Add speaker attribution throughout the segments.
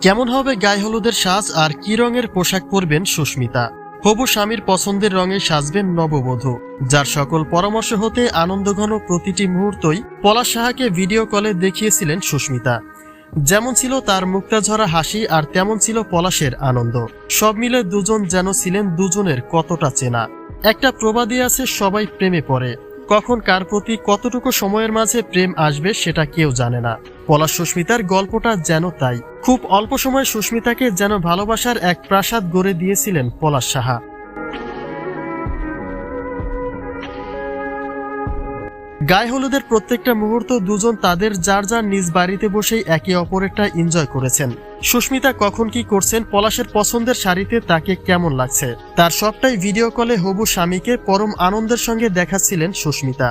Speaker 1: কেমন হবে গায়ে হলুদের সাজ আর কি রঙের পোশাক পরবেন সুস্মিতা? হবু স্বামীর পছন্দের রঙে সাজবেন নববধূ। যার সকল পরামর্শ হতে আনন্দঘন প্রতিটি মুহূর্তই পলাশ সাহাকে ভিডিও কলে দেখিয়েছিলেন সুস্মিতা। যেমন ছিল তার মুক্তাঝরা হাসি আর তেমন ছিল পলাশের আনন্দ। সব মিলে দুজন যেন ছিলেন দুজনের কতটা চেনা। একটা প্রবাদী আছে, সবাই প্রেমে পড়ে। কখন কার প্রতি কতটুকু সময়ের মাঝে প্রেম আসবে সেটা কেউ জানে না। পলাশ সুস্মিতার গল্পটা যেন তাই। খুব অল্প সময় সুস্মিতাকে যেন ভালোবাসার এক প্রাসাদ গড়ে দিয়েছিলেন পলাশ সাহা। গায়ে হলুদের প্রত্যেকটা মুহূর্ত দুজন তাদের যার যার নিজ বাড়িতে বসেই একে অপরেরটা এনজয় করেছেন। সুস্মিতা কখন কি করছেন, পলাশের পছন্দের শাড়িতে তাকে কেমন লাগছে? তার সবটাই ভিডিও কলে হবু স্বামীকে পরম আনন্দের সঙ্গে দেখাচ্ছিলেন সুস্মিতা।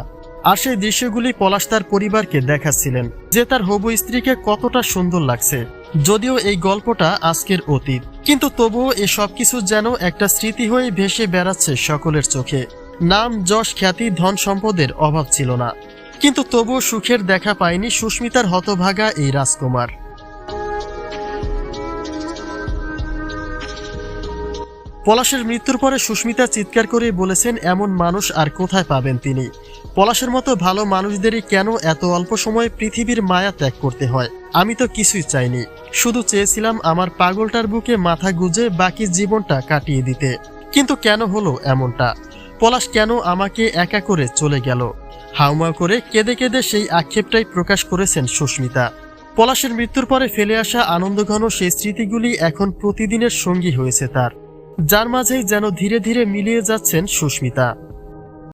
Speaker 1: আর সেই দৃশ্যগুলি পলাশ তার পরিবারকে দেখাচ্ছিলেন, যে তার হবু স্ত্রীকে কতটা সুন্দর লাগছে। যদিও এই গল্পটা আজকের অতীত, কিন্তু তবুও এ সবকিছু যেন একটা স্মৃতি হয়ে ভেসে বেড়াচ্ছে সকলের চোখে। নাম যশ খ্যাতি ধন সম্পদের অভাব ছিল না। কিন্তু তবুও সুখের দেখা পায়নি সুস্মিতার হতভাগা এই রাজকুমার। পলাশের মৃত্যুর পরে সুস্মিতা চিৎকার করে বলেছেন, এমন মানুষ আর কোথায় পাবেন তিনি? পলাশের মতো ভালো মানুষদেরই কেন এত অল্প সময়ে পৃথিবীর মায়া ত্যাগ করতে হয়? আমি তো কিছুই চাইনি। শুধু চেয়েছিলাম আমার পাগলটার বুকে মাথা গুজে বাকি জীবনটা কাটিয়ে দিতে। কিন্তু কেন হলো এমনটা? পলাশ কেন আমাকে একা করে চলে গেল? হাউমা করে কেঁদে কেঁদে সেই আক্ষেপটাই প্রকাশ করেছেন সুস্মিতা। পলাশের মৃত্যুর পরে ফেলে আসা আনন্দঘন সেই স্মৃতিগুলি এখন প্রতিদিনের সঙ্গী হয়েছে তার। যার মাঝেই যেন ধীরে ধীরে মিলিয়ে যাচ্ছেন সুস্মিতা।